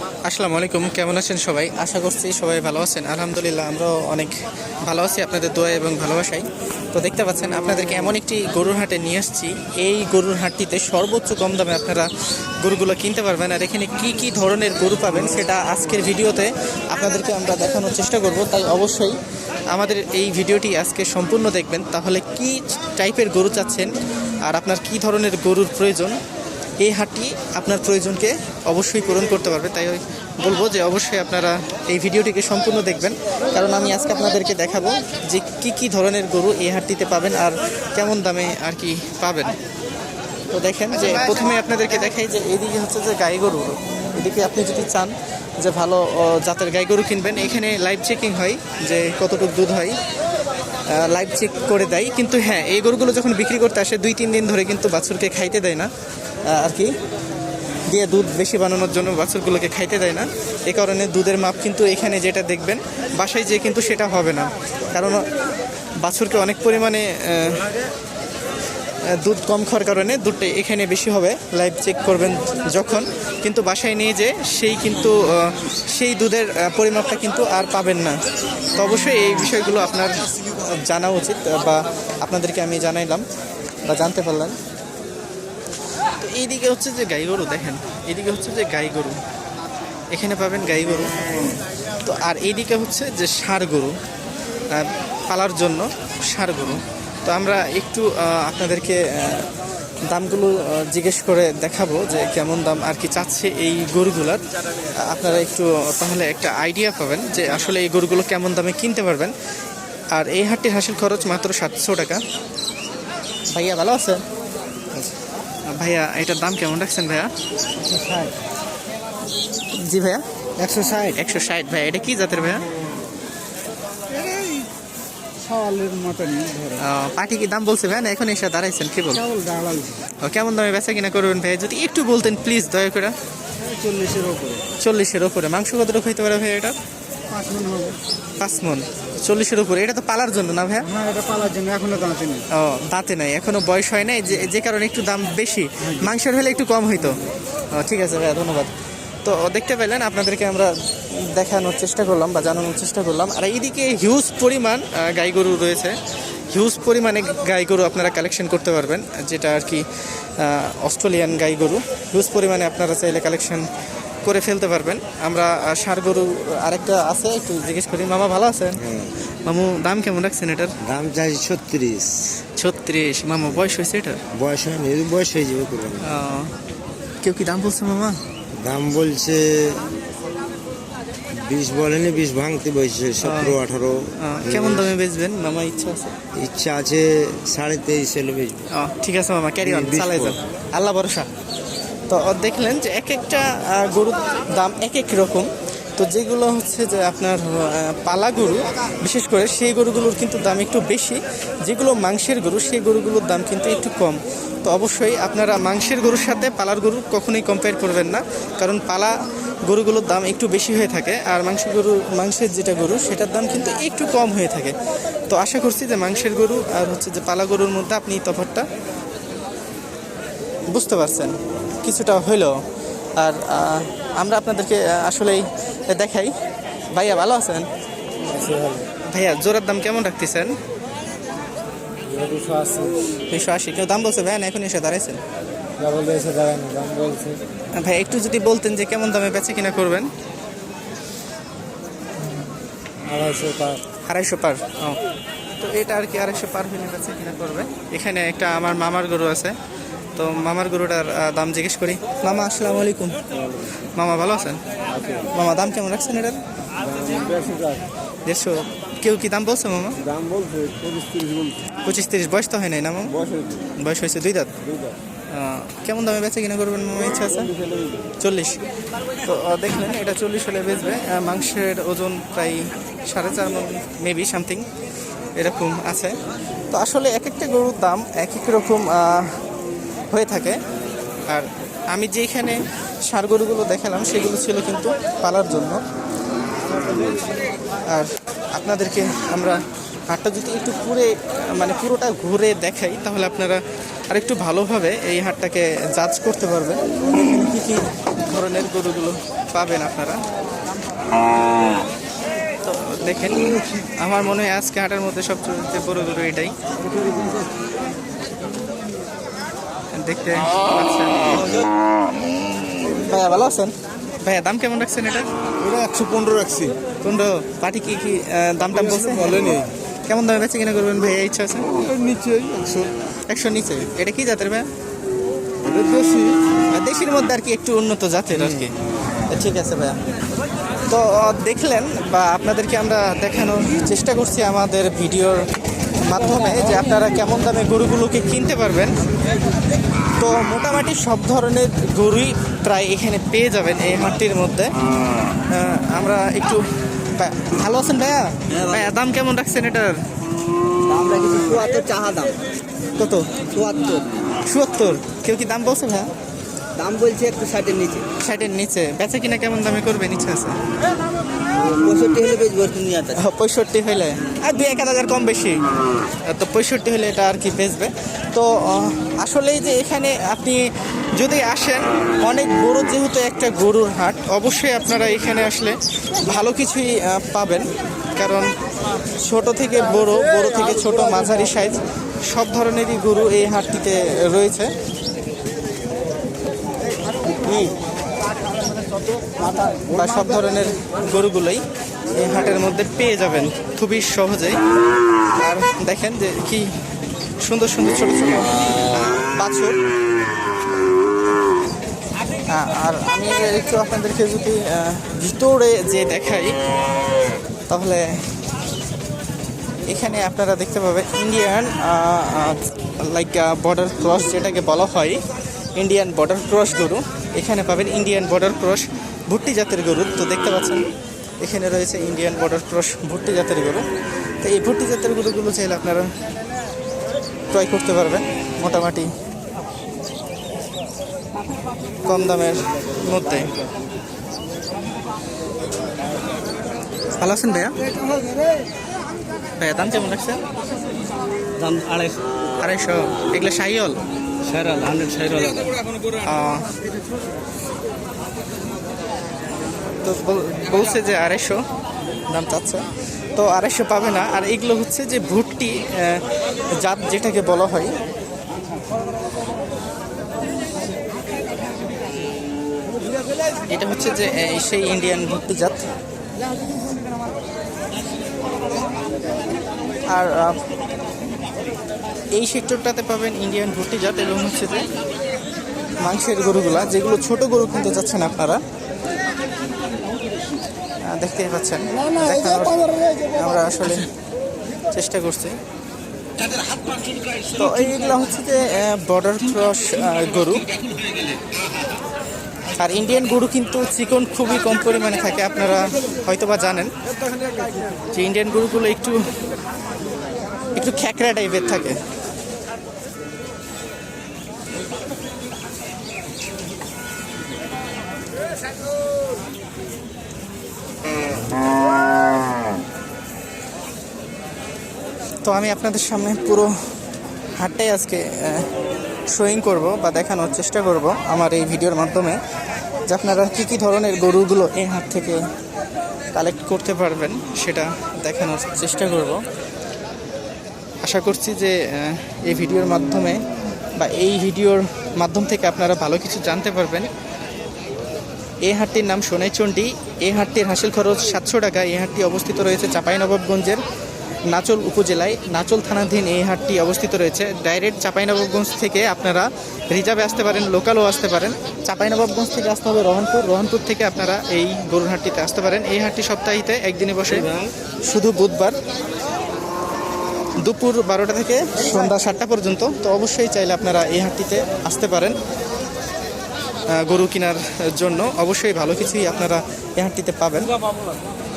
আসসালামু আলাইকুম, কেমন আছেন সবাই? আশা করছি সবাই ভালো আছেন। আলহামদুলিল্লাহ, আমরাও অনেক ভালো আছি আপনাদের দোয়া এবং ভালোবাসাই তো দেখতে পাচ্ছেন, আপনাদেরকে এমন একটি গরুর হাটে নিয়ে আসছি। এই গরুর হাটটিতে সর্বোচ্চ কম দামে আপনারা গরুগুলো কিনতে পারবেন। আর এখানে কি কি ধরনের গরু পাবেন সেটা আজকের ভিডিওতে আপনাদেরকে আমরা দেখানোর চেষ্টা করব। তাই অবশ্যই আমাদের এই ভিডিওটি আজকে সম্পূর্ণ দেখবেন। তাহলে কি টাইপের গরু চাচ্ছেন? আর আপনার কি ধরনের গরুর প্রয়োজন? এই হাটটি আপনার প্রয়োজনকে অবশ্যই পূরণ করতে পারবে। তাই বলব যে অবশ্যই আপনারা এই ভিডিওটিকে সম্পূর্ণ দেখবেন। কারণ আমি আজকে আপনাদেরকে দেখাবো যে কি কি ধরনের গরু এই হাটটিতে পাবেন আর কেমন দামে আর কি পাবেন। তো দেখেন যে প্রথমে আপনাদেরকে দেখাই যে এদিকে হচ্ছে যে গাই গরু। এদিকে আপনি যদি চান যে ভালো জাতের গাই গরু কিনবেন, এখানে লাইভ চেকিং হয় যে কতটুকু দুধ হয়। লাইভ চেক করে দেয়। কিন্তু হ্যাঁ এই গরুগুলো যখন বিক্রি করতে আসে, দুই, তিন দিন ধরে কিন্তু বাছুরকে খাইতে দেয় না। আর কি, দিয়ে দুধ বেশি বানানোর জন্য বাছুরগুলোকে খাইতে দেয় না। এ কারণে দুধের মাপ কিন্তু এখানে যেটা দেখবেন, বাসায় যেয়ে কিন্তু সেটা হবে না। কারণ বাছুরকে অনেক পরিমাণে দুধ কম খাওয়ার কারণে দুধটা এখানে বেশি হবে। লাইভ চেক করবেন যখন। কিন্তু বাসায় নিয়ে যে সেই কিন্তু সেই দুধের পরিমাপটা কিন্তু আর পাবেন না। তো অবশ্যই এই বিষয়গুলো আপনার জানা উচিত বা আপনাদেরকে আমি জানাইলাম বা জানতে পারলাম। এইদিকে হচ্ছে যে গাই গরু, দেখেন, এইদিকে হচ্ছে যে গাই গরু। এখানে পাবেন গাই গরু। তো আর এইদিকে হচ্ছে যে ষাঁড় গরু পালার জন্য ষাঁড় গরু। তো আমরা একটু আপনাদেরকে দামগুলো জিজ্ঞেস করে দেখাবো যে কেমন দাম আর কি চাচ্ছে এই গরুগুলার। আপনারা একটু, তাহলে একটা আইডিয়া পাবেন যে আসলে এই গরুগুলো কেমন দামে কিনতে পারবেন। আর এই হাটটির হাসিল খরচ মাত্র সাতশো টাকা। ভাইয়া, ভালো আছেন? ভাইয়া এটার দাম কেমন রাখছেন ভাইয়া? জি ভাইয়া। একশো ষাট। একশো ষাট ভাইয়া এটা কি জাতের ভাইয়া? পাটি কি দাম বলছে ভাইয়া না এখন এসে দাঁড়াইছেন? কি বল? ও, কেমন দামে বেচা কিনা করবেন ভাইয়া? যদি একটু বলতেন প্লিজ দয়া করে। চল্লিশের ওপরে চল্লিশের ওপরে মাংস কতটুকু হইতে পারে ভাইয়া এটা? পাঁচ মন হবে। পাঁচ মন। চল্লিশের উপরে। এটা তো পালার জন্য না ভাইয়া? এটা পালার জন্য এখনও দাঁতে নেই। ও দাঁতে নাই এখনও বয়স হয় নাই যে যে কারণে একটু দাম বেশি। মাংসের হলে একটু কম হইতো। ঠিক আছে ভাইয়া ধন্যবাদ। তো দেখতে পেলেন আপনাদেরকে আমরা দেখানোর চেষ্টা করলাম বা জানানোর চেষ্টা করলাম। আর এইদিকে হিউজ পরিমাণ গাই গরু রয়েছে। হিউজ পরিমাণে গাই গরু আপনারা কালেকশন করতে পারবেন যেটা আর কি অস্ট্রেলিয়ান গাই গরু হিউজ পরিমাণে আপনারা চাইলে কালেকশন করে ফেলতে পারবেন। আমরা ষাঁড় গরু আরেকটা আছে একটু জিজ্ঞেস করি মামা ভালো আছেন? মামু দাম কেমন রাখছেন এটার? দাম চাই ছত্রিশ। ছত্রিশ। মামা বয়স হয়েছে এটার? বয়স হয়নি বয়স হয়ে যাবে কেউ কি দাম বলছে মামা? দাম বলছে বিশ বলেনি বিশ ভাঙতে বলছে সতেরো আঠারো। কেমন দামে বেচবেন? মামা ইচ্ছা আছে? ইচ্ছা আছে সাড়ে তেইশ এলে ঠিক আছে মামা ক্যারি অন চালাই যান। আল্লাহ ভরসা। তো দেখলেন যে এক একটা গরুর দাম এক এক রকম। তো যেগুলো হচ্ছে যে আপনার পালা গরু, বিশেষ করে সেই গরুগুলোর কিন্তু দাম একটু বেশি। যেগুলো মাংসের গরু, সেই গরুগুলোর দাম কিন্তু একটু কম। তো অবশ্যই আপনারা মাংসের গরুর সাথে পালার গরু কখনোই কম্পেয়ার করবেন না, কারণ পালা গরুগুলোর দাম একটু বেশি হয়ে থাকে, আর মাংস গরু মাংসের যেটা গরু, সেটার দাম কিন্তু একটু কম হয়ে থাকে। তো আশা করছি যে মাংসের গরু আর হচ্ছে যে পালা গরুর মধ্যে আপনি তফাৎটা বুঝতে পারছেন। কিছুটা হইল। আর আমরা আপনাদেরকে আসলেই দেখাই। ভাইয়া ভালো আছেন? ভাইয়া জোরের দাম কেমন রাখতেছেন? দুশো আশি। কেউ দাম বলছে ভাইয়া না এখন এসে দাঁড়াইছেন? ভাই একটু যদি বলতেন যে কেমন দামে বেচে কিনা করবেন? আড়াইশো পার। তো এটা আর কি আড়াইশো পার হইলে বেচে কিনা করবে? এখানে একটা আমার মামার গরু আছে। তো মামার গরুটার দাম জিজ্ঞেস করি। মামা, আসসালামু আলাইকুম। মামা, ভালো আছেন? মামা, দাম কেমন রাখছেন এটার? দেড়শো। কেউ কি দাম বলছে, মামা? দাম বলছে পঁচিশ তিরিশ, বয়স তো হয় নাই না, মামা? বয়স হয়েছে দুই দাঁত? কেমন দামে বেচে কিনা করবেন, মামা, ইচ্ছা আছে? চল্লিশ। তো দেখলেন, এটা চল্লিশ হলে বেচবে। মাংসের ওজন প্রায় সাড়ে চার মন মেবি সামথিং এরকম আছে। তো আসলে এক একটা গরুর দাম এক এক রকম হয়ে থাকে। আর আমি যেখানে সার গরুগুলো দেখালাম, সেগুলো ছিল কিন্তু পালার জন্য। আর আপনাদেরকে আমরা হাটটা যদি একটু পুরে মানে পুরোটা ঘুরে দেখাই, তাহলে আপনারা আরেকটু ভালোভাবে এই হাটটাকে জাজ করতে পারবেন। কী কী ধরনের গরুগুলো পাবেন আপনারা? তো দেখেন, আমার মনে হয় আজকে হাটের মধ্যে সবচেয়ে বড় গরু এটাই। দেখতে পাচ্ছেন। ভাইয়া ভালো আছেন? ভাইয়া দাম কেমন রাখছেন এটা? এটা একশো পনেরো রাখছি। কোনটা পার্টি কি কি দাম টাম বলছে? বলেনি কেমন দামে বেচে কিনা করবেন ভাইয়া ইচ্ছা আছে? নিচে একশো। একশো নিচে। এটা কি জাতের ভাইয়া? বেশি দেশের মধ্যে আর কি একটু উন্নত জাতের আর কি। ঠিক আছে ভাইয়া। তো দেখলেন বা আপনাদেরকে আমরা দেখানোর চেষ্টা করছি আমাদের ভিডিওর মাধ্যমে যে আপনারা কেমন দামে গরুগুলোকে কিনতে পারবেন। তো মোটামুটি সব ধরনের গরুই প্রায় এখানে পেয়ে যাবেন এই হাটটির মধ্যে। আমরা একটু ভালো আছেন ভাইয়া? ভাইয়া দাম কেমন রাখছেন এটার? দাম রেখেছি চুয়াত্তর চাহা দাম। কত? চুয়াত্তর। চুয়াত্তর। কেউ কি দাম বলছে ভাইয়া? দাম বলছে একটু ষাটের নিচে। ষাটের নিচে। বেচা কিনা কেমন দামে করবে? নিচে আছে। পঁয়ষট্টি হলে তুমি আছে ও, পঁয়ষট্টি হইলে আর দুই এক হাজার কম বেশি। তো পঁয়ষট্টি হলে এটা আর কি বেচবে? তো আসলেই যে এখানে আপনি যদি আসেন অনেক বড় যেহেতু একটা গরুর হাট অবশ্যই আপনারা এখানে আসলে ভালো কিছুই পাবেন। কারণ ছোট থেকে বড় বড় থেকে ছোট মাঝারি সাইজ সব ধরনেরই গরু এই হাটটিতে রয়েছে। বা সব ধরনের গরুগুলোই এই হাটের মধ্যে পেয়ে যাবেন। খুবই সহজেই। আর দেখেন যে কি সুন্দর সুন্দর ছোট ছোট বাছুর। আর আমি একটু আপনাদেরকে যদি ভিতরে যে দেখাই, তাহলে এখানে আপনারা দেখতে পাবেন ইন্ডিয়ান লাইক বর্ডার ক্রস যেটাকে বলা হয়। ইন্ডিয়ান বর্ডার ক্রস গরু। এখানে পাবেন ইন্ডিয়ান বর্ডার ক্রস ভুট্টি জাতের গরু। তো দেখতে পাচ্ছেন এখানে রয়েছে ইন্ডিয়ান বর্ডার ক্রস ভুট্টি জাতের গরু। তো এই ভুট্টি জাতের গরুগুলো চাইলে আপনারা ক্রয় করতে পারবেন। মোটামুটি কম দামের মধ্যে। ভালো আছেন ভাইয়া? ভাইয়া দাম কেমন লাগছে দাম আড়াইশো। আড়াইশো। এগুলো সাইল সাইরাল হান্ড্রেড সাইরাল তো বলছে যে আড়াইশো দাম চাচ্ছে। তো আড়াইশো পাবে না। আর এগুলো হচ্ছে যে ভুট্টি জাত যেটাকে বলা হয়। এটা হচ্ছে যে সেই ইন্ডিয়ান ভুট্টি জাত। আর এই সেক্টরটাতে পাবেন ইন্ডিয়ান ভর্তি জাত এবং হচ্ছে যে মাংসের গরুগুলা যেগুলো ছোট গরু কিনতে চাচ্ছেন আপনারা। দেখতেই পাচ্ছেন। আমরা আসলে চেষ্টা করছি। তো এইগুলো হচ্ছে যে বর্ডার ক্রস গরু। আর ইন্ডিয়ান গরু কিন্তু চিকন খুবই কম পরিমাণে থাকে আপনারা হয়তো বা জানেন। যে ইন্ডিয়ান গরুগুলো একটু একটু খ্যাকড়া টাইপের থাকে। তো আমি আপনাদের সামনে পুরো হাটটাই আজকে শোয়িং করব বা দেখানোর চেষ্টা করব আমার এই ভিডিওর মাধ্যমে, যে আপনারা কী কী ধরনের গরুগুলো এই হাট থেকে কালেক্ট করতে পারবেন সেটা দেখানোর চেষ্টা করব। আশা করছি যে এই ভিডিওর মাধ্যমে বা এই ভিডিওর মাধ্যম থেকে আপনারা ভালো কিছু জানতে পারবেন। এই হাটটির নাম সোনাইচণ্ডী। এই হাটটির হাসিল খরচ সাতশো টাকা। এই হাটটি অবস্থিত রয়েছে চাঁপাইনবাবগঞ্জের নাচল উপজেলায়। নাচল থানাধীন এই হাটটি অবস্থিত রয়েছে। ডাইরেক্ট চাঁপাইনবাবগঞ্জ থেকে আপনারা রিজার্ভে আসতে পারেন, লোকালও আসতে পারেন। চাঁপাইনবাবগঞ্জ থেকে আসতে হবে রহনপুর। রহনপুর থেকে আপনারা এই গরুর হাটটিতে আসতে পারেন। এই হাটটি সপ্তাহিতে একদিনে বসে শুধু বুধবার দুপুর বারোটা থেকে সন্ধ্যা সাতটা পর্যন্ত। তো অবশ্যই চাইলে আপনারা এই হাটটিতে আসতে পারেন। গরু কেনার জন্য অবশ্যই ভালো কিছুই আপনারা এ হাটটিতে পাবেন।